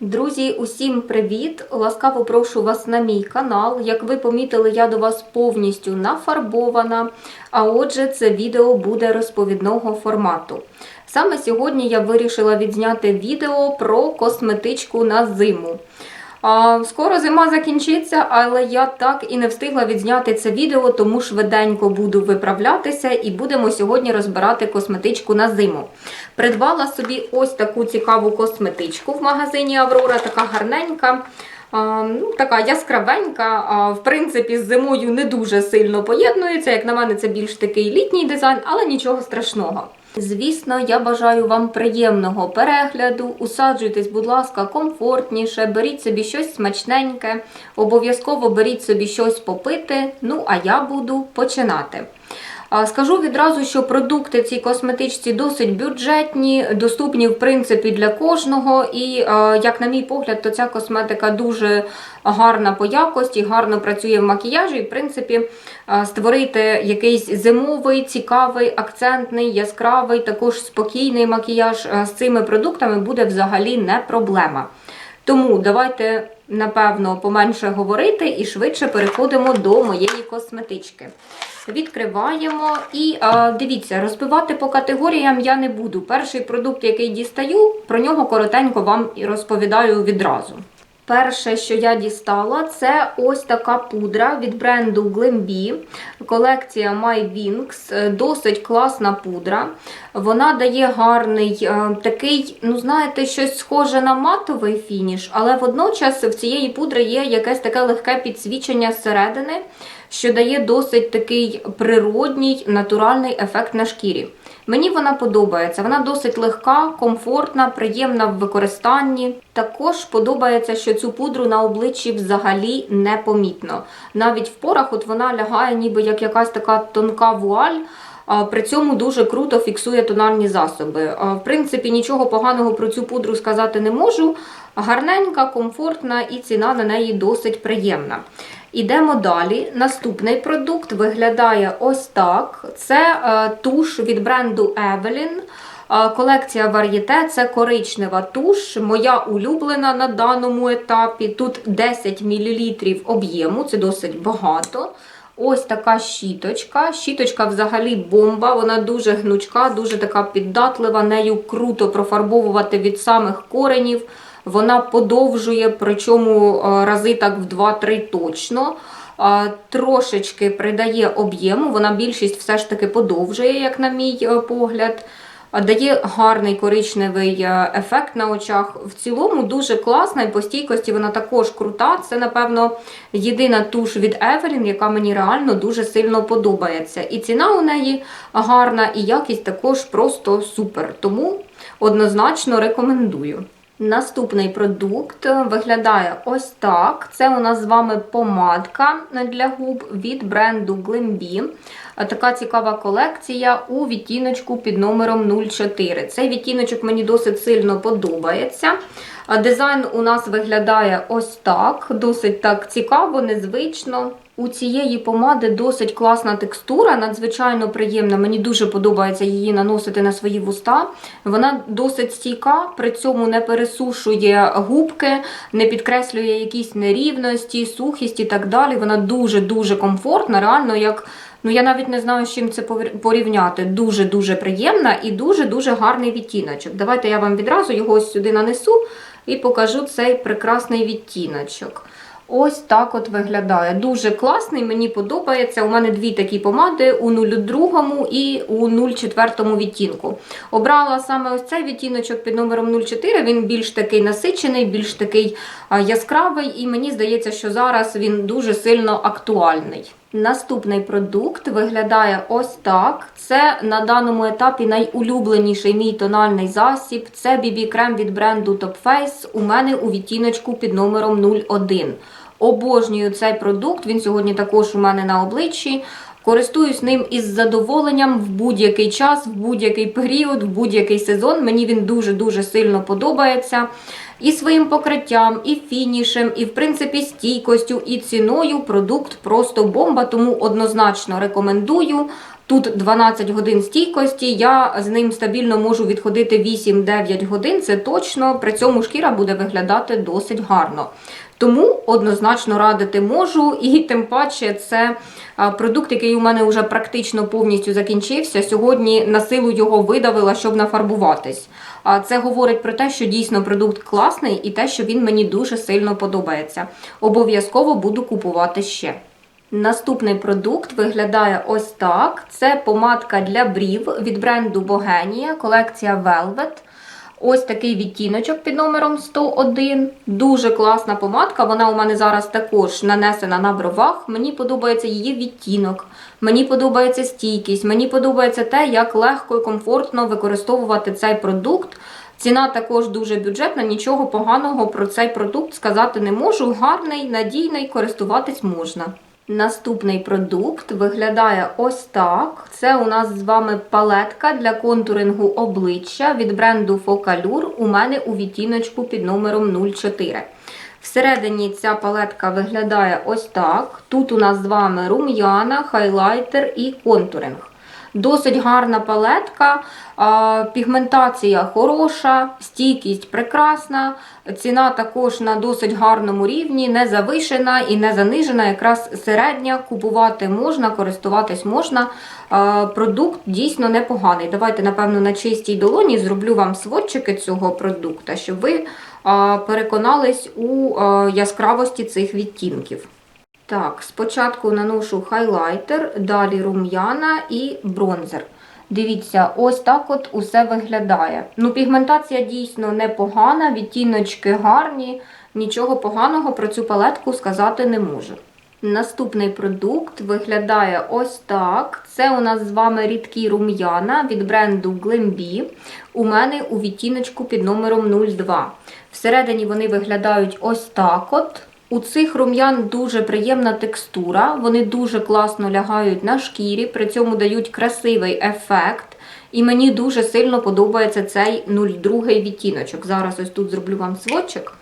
Друзі, усім привіт! Ласкаво прошу вас на мій канал. Як ви помітили, я до вас повністю нафарбована. А отже, це відео буде розповідного формату. Саме сьогодні я вирішила відзняти відео про косметичку на зиму. Скоро зима закінчиться, але я так і не встигла відзняти це відео, тому швиденько буду виправлятися і будемо сьогодні розбирати косметичку на зиму. Придбала собі ось таку цікаву косметичку в магазині Аврора, така гарненька. А, ну, Така яскравенька, в принципі, з зимою не дуже сильно поєднується. Як на мене, це більш такий літній дизайн, але нічого страшного. Звісно, я бажаю вам приємного перегляду. Усаджуйтесь, будь ласка, комфортніше, беріть собі щось смачненьке, обов'язково беріть собі щось попити. Ну, а я буду починати. Скажу відразу, що продукти цій косметичці досить бюджетні, доступні в принципі для кожного. І, як на мій погляд, то ця косметика дуже гарна по якості, гарно працює в макіяжі. І, в принципі, створити якийсь зимовий, цікавий, акцентний, яскравий, також спокійний макіяж з цими продуктами буде взагалі не проблема. Тому давайте, напевно, поменше говорити і швидше переходимо до моєї косметички. Відкриваємо і а, дивіться, розбивати по категоріям я не буду. Перший продукт, який дістаю, про нього коротенько вам і розповідаю відразу. Перше, що я дістала, це ось така пудра від бренду Glambi. Колекція My Wings. Досить класна пудра. Вона дає гарний е, такий, ну знаєте, щось схоже на матовий фініш, але водночас в цієї пудри є якесь таке легке підсвічення зсередини, що дає досить такий природній натуральний ефект на шкірі. Мені вона подобається. Вона досить легка, комфортна, приємна в використанні. Також подобається, що цю пудру на обличчі взагалі не помітно. Навіть в порах от вона лягає, ніби як якась така тонка вуаль. При цьому дуже круто фіксує тональні засоби. В принципі, нічого поганого про цю пудру сказати не можу. Гарненька, комфортна і ціна на неї досить приємна. Ідемо далі. Наступний продукт виглядає ось так: це е, туш від бренду Evelyn. Е, Колекція Varieté, це коричнева туш, моя улюблена на даному етапі. Тут 10 мл об'єму, це досить багато. Ось така щіточка. Щіточка взагалі бомба, вона дуже гнучка, дуже така піддатлива, нею круто профарбовувати від самих коренів. Вона подовжує, причому е, рази так в 2-3 точно. Е, Трошечки придає об'єму, вона більшість все ж таки подовжує, як на мій е, погляд. Дає гарний коричневий ефект на очах. В цілому дуже класна і по стійкості вона також крута. Це, напевно, єдина туш від Evelyn, яка мені реально дуже сильно подобається. І ціна у неї гарна, і якість також просто супер. Тому однозначно рекомендую. Наступний продукт виглядає ось так. Це у нас з вами помадка для губ від бренду Glambi. Така цікава колекція у відтіночку під номером 04. Цей відтіночок мені досить сильно подобається. Дизайн у нас виглядає ось так, досить так цікаво, незвично. У цієї помади досить класна текстура, надзвичайно приємна. Мені дуже подобається її наносити на свої вуста. Вона досить стійка, при цьому не пересушує губки, не підкреслює якісь нерівності, сухість і так далі. Вона дуже-дуже комфортна, реально як. Ну, я навіть не знаю, з чим це порівняти. Дуже-дуже приємна і дуже-дуже гарний відтіночок. Давайте я вам відразу його ось сюди нанесу і покажу цей прекрасний відтіночок. Ось так от виглядає. Дуже класний, мені подобається. У мене дві такі помади у 02 і у 04 відтінку. Обрала саме ось цей відтіночок під номером 04. Він більш такий насичений, більш такий яскравий, і мені здається, що зараз він дуже сильно актуальний. Наступний продукт виглядає ось так. Це на даному етапі найулюбленіший мій тональний засіб. Це BB крем від бренду Top Face. У мене у відтіночку під номером 01. Обожнюю цей продукт. Він сьогодні також у мене на обличчі. Користуюсь ним із задоволенням в будь-який час, в будь-який період, в будь-який сезон. Мені він дуже-дуже сильно подобається. І своїм покриттям, і фінішем, і, в принципі, стійкостю, і ціною продукт просто бомба, тому однозначно рекомендую. Тут 12 годин стійкості, я з ним стабільно можу відходити 8-9 годин, це точно. При цьому шкіра буде виглядати досить гарно. Тому однозначно радити можу, і тим паче це продукт, який у мене вже практично повністю закінчився. Сьогодні на силу його видавила, щоб нафарбуватись. А це говорить про те, що дійсно продукт класний і те, що він мені дуже сильно подобається. Обов'язково буду купувати ще. Наступний продукт виглядає ось так: це помадка для брів від бренду Bogenia, колекція Velvet. Ось такий відтіночок під номером 101. Дуже класна помадка. Вона у мене зараз також нанесена на бровах. Мені подобається її відтінок, мені подобається стійкість, мені подобається те, як легко і комфортно використовувати цей продукт. Ціна також дуже бюджетна, нічого поганого про цей продукт сказати не можу. Гарний, надійний, користуватись можна. Наступний продукт виглядає ось так. Це у нас з вами палетка для контурингу обличчя від бренду Focalure. У мене у відтіночку під номером 04. Всередині ця палетка виглядає ось так. Тут у нас з вами рум'яна, хайлайтер і контуринг. Досить гарна палетка, пігментація хороша, стійкість прекрасна, ціна також на досить гарному рівні, не завишена і не занижена, якраз середня. Купувати можна, користуватись можна. Продукт дійсно непоганий. Давайте, напевно, на чистій долоні зроблю вам сводчики цього продукту, щоб ви переконались у яскравості цих відтінків. Так, спочатку наношу хайлайтер, далі рум'яна і бронзер. Дивіться, ось так от усе виглядає. Ну, пігментація дійсно непогана, відтіночки гарні, нічого поганого про цю палетку сказати не можу. Наступний продукт виглядає ось так. Це у нас з вами рідкі рум'яна від бренду Glambi. У мене у відтіночку під номером 02. Всередині вони виглядають ось так от. У цих рум'ян дуже приємна текстура, вони дуже класно лягають на шкірі, при цьому дають красивий ефект. І мені дуже сильно подобається цей 02 відтіночок. Зараз ось тут зроблю вам сводчик.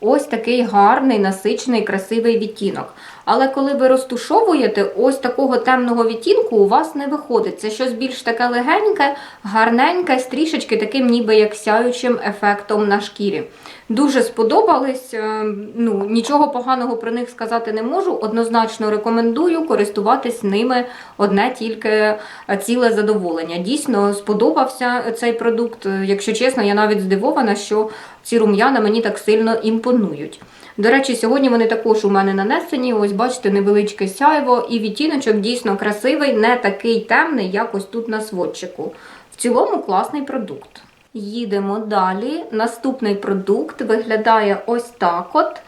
Ось такий гарний, насичений, красивий відтінок. Але коли ви розтушовуєте, ось такого темного відтінку у вас не виходить. Це щось більш таке легеньке, гарненьке, з трішечки таким ніби як сяючим ефектом на шкірі. Дуже сподобались. е, Ну, нічого поганого про них сказати не можу. Однозначно рекомендую користуватись ними одне тільки е, ціле задоволення. Дійсно сподобався цей продукт. Е, Якщо чесно, я навіть здивована, що ці рум'яна мені так сильно імпонують. До речі, сьогодні вони також у мене нанесені. Ось бачите, невеличке сяйво, і відтіночок дійсно красивий, не такий темний, як ось тут на сводчику. В цілому класний продукт. Їдемо далі. Наступний продукт виглядає ось так от.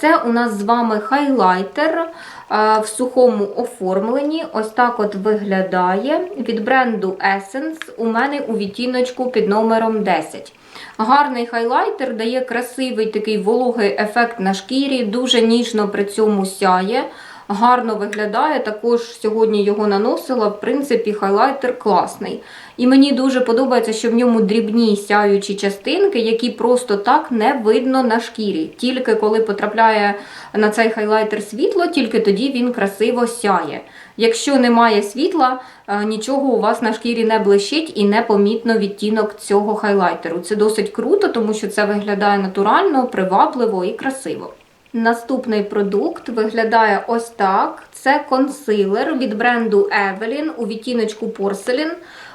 Це у нас з вами хайлайтер в сухому оформленні. Ось так от виглядає. Від бренду Essence у мене у відтіночку під номером 10. Гарний хайлайтер дає красивий такий вологий ефект на шкірі, дуже ніжно при цьому сяє. Гарно виглядає, також сьогодні його наносила. В принципі, хайлайтер класний. І мені дуже подобається, що в ньому дрібні сяючі частинки, які просто так не видно на шкірі. Тільки коли потрапляє на цей хайлайтер світло, тільки тоді він красиво сяє. Якщо немає світла, е, нічого у вас на шкірі не блищить і не помітно відтінок цього хайлайтеру. Це досить круто, тому що це виглядає натурально, привабливо і красиво. Наступний продукт виглядає ось так. Це консилер від бренду Evelyn у відтіночку Porcelain.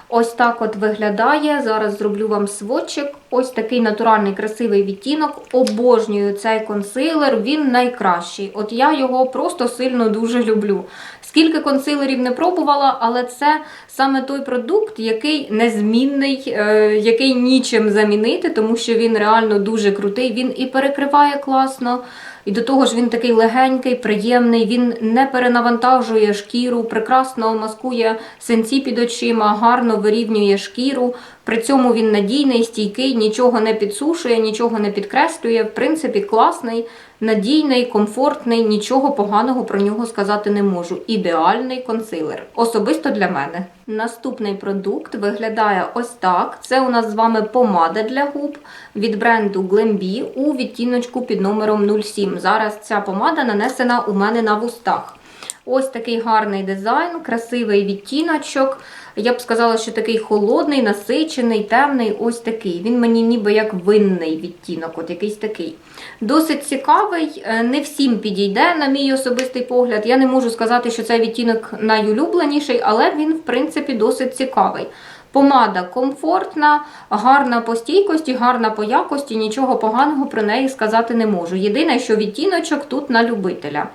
Ось так от виглядає. Зараз зроблю вам сводчик. Ось такий натуральний красивий відтінок. Обожнюю цей консилер, він найкращий. От я його просто сильно дуже люблю. Скільки консилерів не пробувала, але це саме той продукт, який незмінний, е, який нічим замінити, тому що він реально дуже крутий. Він і перекриває класно. І до того ж він такий легенький, приємний, він не перенавантажує шкіру, прекрасно маскує синці під очима, гарно вирівнює шкіру. При цьому він надійний, стійкий, нічого не підсушує, нічого не підкреслює. В принципі, класний, надійний, комфортний, нічого поганого про нього сказати не можу. Ідеальний консилер. Особисто для мене. Наступний продукт виглядає ось так. Це у нас з вами помада для губ від бренду Glambi у відтіночку під номером 07. Зараз ця помада нанесена у мене на вустах. Ось такий гарний дизайн, красивий відтіночок. Я б сказала, що такий холодний, насичений, темний, ось такий. Він мені ніби як винний відтінок, от якийсь такий. Досить цікавий, е, не всім підійде, на мій особистий погляд. Я не можу сказати, що цей відтінок найулюбленіший, але він, в принципі, досить цікавий. Помада комфортна, гарна по стійкості, гарна по якості, нічого поганого про неї сказати не можу. Єдине, що відтіночок тут на любителя.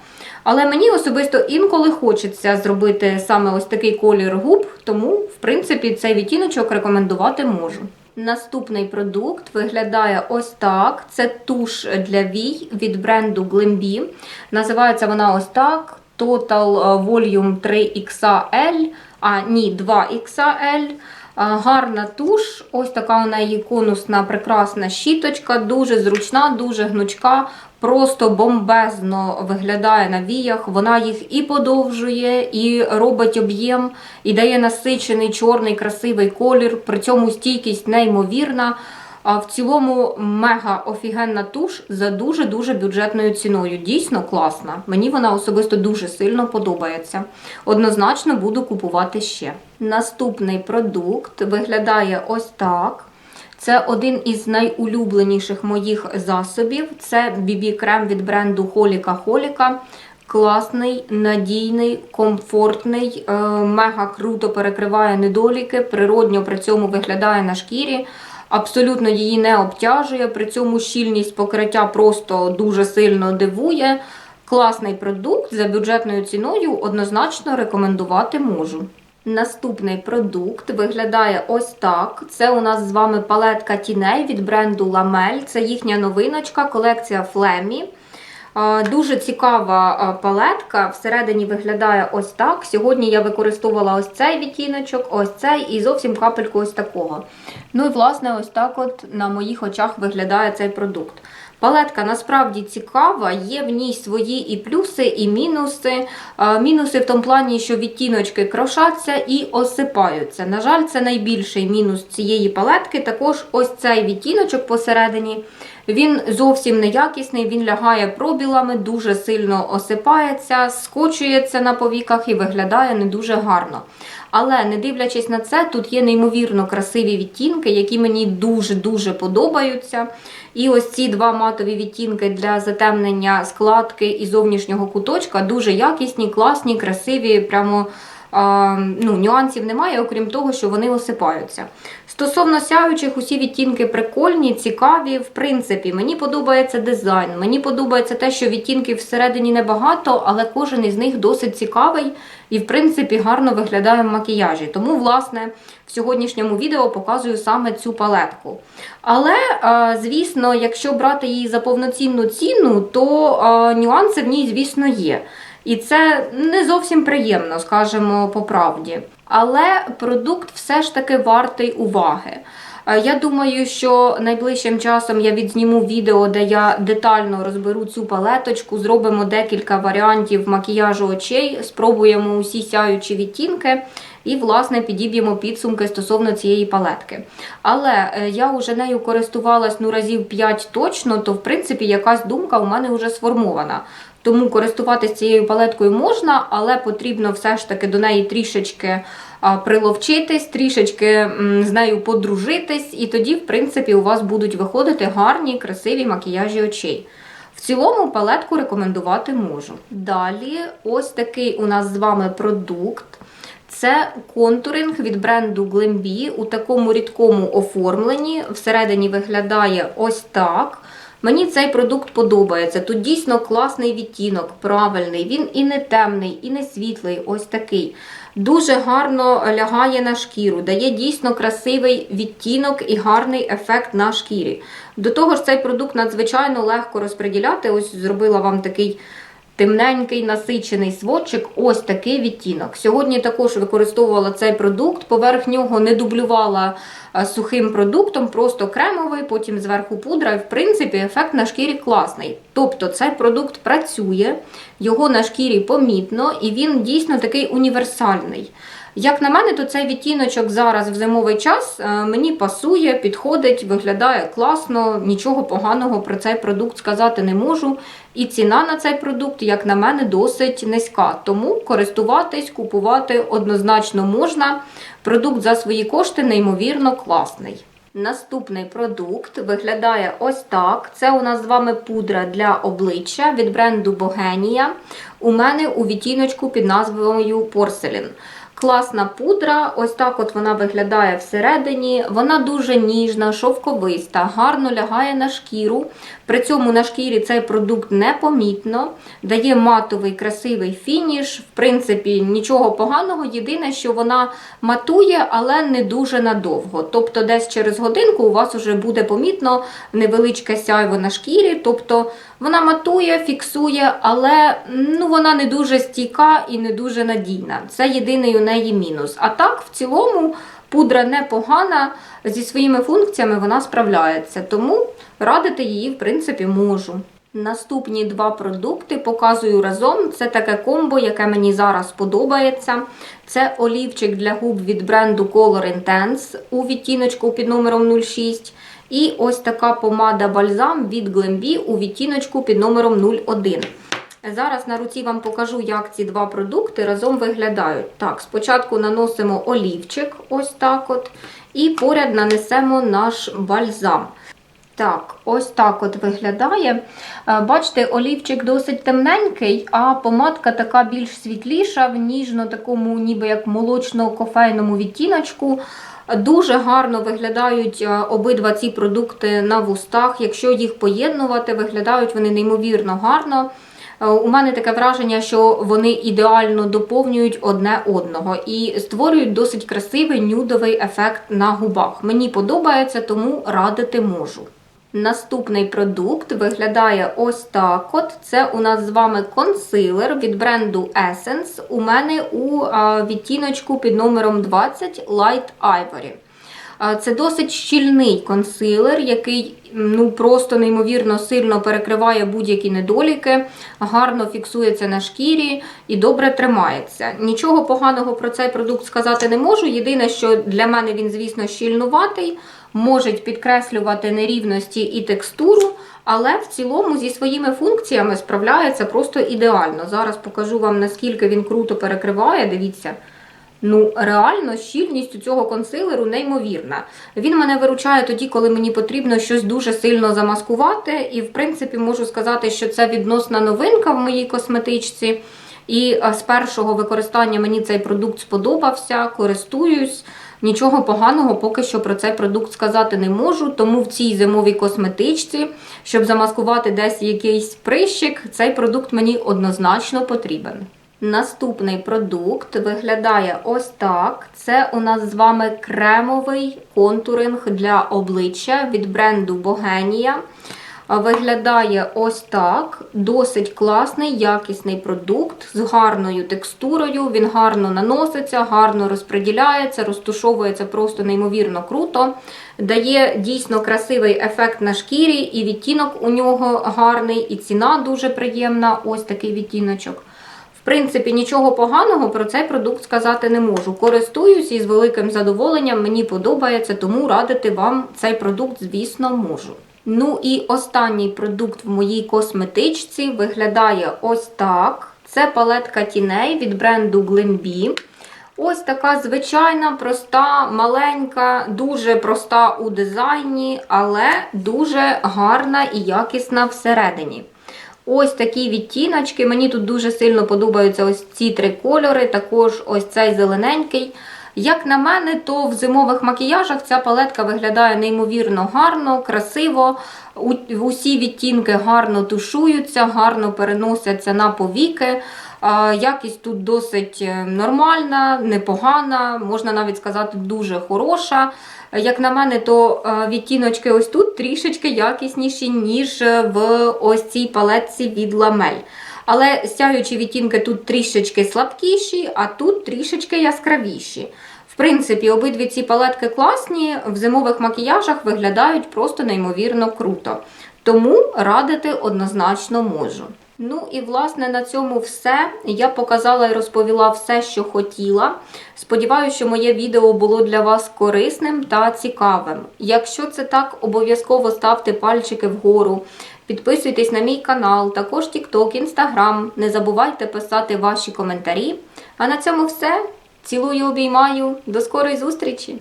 Але мені особисто інколи хочеться зробити саме ось такий колір губ, тому, в принципі, цей відтіночок рекомендувати можу. Наступний продукт виглядає ось так. Це туш для вій від бренду Glimby. Називається вона ось так: Total Volume 3XL, а ні, 2XL. А, Гарна туш, ось така у неї конусна прекрасна щіточка, дуже зручна, дуже гнучка, просто бомбезно виглядає на віях. Вона їх і подовжує, і робить об'єм, і дає насичений чорний красивий колір. При цьому стійкість неймовірна. В цілому мега офігенна туш за дуже-дуже бюджетною ціною. Дійсно класна. Мені вона особисто дуже сильно подобається. Однозначно буду купувати ще. Наступний продукт виглядає ось так. Це один із найулюбленіших моїх засобів. Це BB-крем від бренду Холіка Холіка. Класний, надійний, комфортний, е, мега круто перекриває недоліки, природньо при цьому виглядає на шкірі. Абсолютно її не обтяжує, при цьому щільність покриття просто дуже сильно дивує. Класний продукт за бюджетною ціною однозначно рекомендувати можу. Наступний продукт виглядає ось так. Це у нас з вами палетка тіней від бренду Ламель. Це їхня новиночка, колекція Flemmy. А, Дуже цікава палетка. Всередині виглядає ось так. Сьогодні я використовувала ось цей відтіночок, ось цей і зовсім капельку ось такого. Ну і власне, ось так от на моїх очах виглядає цей продукт. Палетка насправді цікава, є в ній свої і плюси, і мінуси. Мінуси в тому плані, що відтіночки крошаться і осипаються. На жаль, це найбільший мінус цієї палетки. Також ось цей відтіночок посередині. Він зовсім неякісний, він лягає пробілами, дуже сильно осипається, скочується на повіках і виглядає не дуже гарно. Але не дивлячись на це, тут є неймовірно красиві відтінки, які мені дуже-дуже подобаються. І ось ці два матові відтінки для затемнення складки і зовнішнього куточка дуже якісні, класні, красиві. прямо ну, Нюансів немає, окрім того, що вони осипаються. Стосовно сяючих, усі відтінки прикольні, цікаві. В принципі, мені подобається дизайн. Мені подобається те, що відтінків всередині небагато, але кожен із них досить цікавий і, в принципі, гарно виглядає в макіяжі. Тому, власне, в сьогоднішньому відео показую саме цю палетку. Але, звісно, якщо брати її за повноцінну ціну, то нюанси в ній, звісно, є. І це не зовсім приємно, скажімо по правді. Але продукт все ж таки вартий уваги. Е, Я думаю, що найближчим часом я відзніму відео, де я детально розберу цю палеточку, зробимо декілька варіантів макіяжу очей, спробуємо усі сяючі відтінки і, власне, підіб'ємо підсумки стосовно цієї палетки. Але е, я вже нею користувалась ну разів 5 точно, то в принципі якась думка у мене вже сформована. Тому користуватися цією палеткою можна, але потрібно все ж таки до неї трішечки приловчитись, трішечки з нею подружитись, і тоді, в принципі, у вас будуть виходити гарні, красиві макіяжі очей. В цілому палетку рекомендувати можу. Далі, ось такий у нас з вами продукт. Це контуринг від бренду Glambi у такому рідкому оформленні. Всередині виглядає ось так. Мені цей продукт подобається. Тут дійсно класний відтінок, правильний. Він і не темний, і не світлий, ось такий. Дуже гарно лягає на шкіру, дає дійсно красивий відтінок і гарний ефект на шкірі. До того ж, цей продукт надзвичайно легко розподіляти. Ось зробила вам такий темненький насичений сводчик, ось такий відтінок. Сьогодні також використовувала цей продукт, поверх нього не дублювала е, сухим продуктом, просто кремовий, потім зверху пудра, і в принципі ефект на шкірі класний. Тобто цей продукт працює, його на шкірі помітно, і він дійсно такий універсальний. Як на мене, то цей відтіночок зараз в зимовий час е, мені пасує, підходить, виглядає класно, нічого поганого про цей продукт сказати не можу. І ціна на цей продукт, як на мене, досить низька. Тому користуватись, купувати однозначно можна. Продукт за свої кошти неймовірно класний. Наступний продукт виглядає ось так. Це у нас з вами пудра для обличчя від бренду Богенія. У мене у відтіночку під назвою Porcelain. Класна пудра, ось так от вона виглядає всередині. Вона дуже ніжна, шовковиста, гарно лягає на шкіру. При цьому на шкірі цей продукт непомітно, дає матовий красивий фініш. В принципі, нічого поганого. Єдине, що вона матує, але не дуже надовго. Тобто, десь через годинку у вас вже буде помітно невеличке сяйво на шкірі. Тобто вона матує, фіксує, але ну, вона не дуже стійка і не дуже надійна. Це єдиний у неї мінус. А так, в цілому, пудра непогана, зі своїми функціями вона справляється. Тому радити її, в принципі, можу. Наступні два продукти показую разом. Це таке комбо, яке мені зараз подобається. Це олівчик для губ від бренду Color Intense у відтіночку під номером 06. І ось така помада бальзам від Glambi у відтіночку під номером 01. Зараз на руці вам покажу, як ці два продукти разом виглядають. Так, спочатку наносимо олівчик, ось так от, і поряд нанесемо наш бальзам. Так, ось так от виглядає. Е, Бачите, олівчик досить темненький, а помадка така більш світліша, в ніжно такому, ніби як молочно-кофейному відтіночку. Дуже гарно виглядають е, обидва ці продукти на вустах. Якщо їх поєднувати, виглядають вони неймовірно гарно. Е, У мене таке враження, що вони ідеально доповнюють одне одного і створюють досить красивий нюдовий ефект на губах. Мені подобається, тому радити можу. Наступний продукт виглядає ось так. От це у нас з вами консилер від бренду Essence. У мене у відтіночку під номером 20 Light Ivory. Це досить щільний консилер, який ну, просто неймовірно сильно перекриває будь-які недоліки, гарно фіксується на шкірі і добре тримається. Нічого поганого про цей продукт сказати не можу. Єдине, що для мене він, звісно, щільнуватий, можуть підкреслювати нерівності і текстуру, але в цілому зі своїми функціями справляється просто ідеально. Зараз покажу вам, наскільки він круто перекриває. Дивіться. Ну, реально, щільність у цього консилеру неймовірна. Він мене виручає тоді, коли мені потрібно щось дуже сильно замаскувати. І, в принципі, можу сказати, що це відносна новинка в моїй косметичці. І з першого використання мені цей продукт сподобався, користуюсь. Нічого поганого поки що про цей продукт сказати не можу. Тому в цій зимовій косметичці, щоб замаскувати десь якийсь прищик, цей продукт мені однозначно потрібен. Наступний продукт виглядає ось так. Це у нас з вами кремовий контуринг для обличчя від бренду Богенія. Виглядає ось так. Досить класний, якісний продукт з гарною текстурою. Він гарно наноситься, гарно розподіляється, розтушовується просто неймовірно круто. Дає дійсно красивий ефект на шкірі, і відтінок у нього гарний, і ціна дуже приємна. Ось такий відтіночок. Принципі, нічого поганого про цей продукт сказати не можу. Користуюсь і з великим задоволенням мені подобається, тому радити вам цей продукт, звісно, можу. Ну і останній продукт в моїй косметичці виглядає ось так. Це палетка тіней від бренду Glambi. Ось така звичайна, проста, маленька, дуже проста у дизайні, але дуже гарна і якісна всередині. Ось такі відтіночки. Мені тут дуже сильно подобаються ось ці три кольори, також ось цей зелененький. Як на мене, то в зимових макіяжах ця палетка виглядає неймовірно гарно, красиво. Усі відтінки гарно тушуються, гарно переносяться на повіки. Якість тут досить е, нормальна, непогана, можна навіть сказати, дуже хороша. Як на мене, то е, відтіночки ось тут трішечки якісніші, ніж е, в ось цій палетці від ламель. Але сяючі відтінки тут трішечки слабкіші, а тут трішечки яскравіші. В принципі, обидві ці палетки класні, в зимових макіяжах виглядають просто неймовірно круто. Тому радити однозначно можу. Ну і власне на цьому все. Я показала і розповіла все, що хотіла. Сподіваюся, що моє відео було для вас корисним та цікавим. Якщо це так, обов'язково ставте пальчики вгору. Підписуйтесь на мій канал, також TikTok, Instagram. Не забувайте писати ваші коментарі. А на цьому все. Цілую, обіймаю. До скорої зустрічі!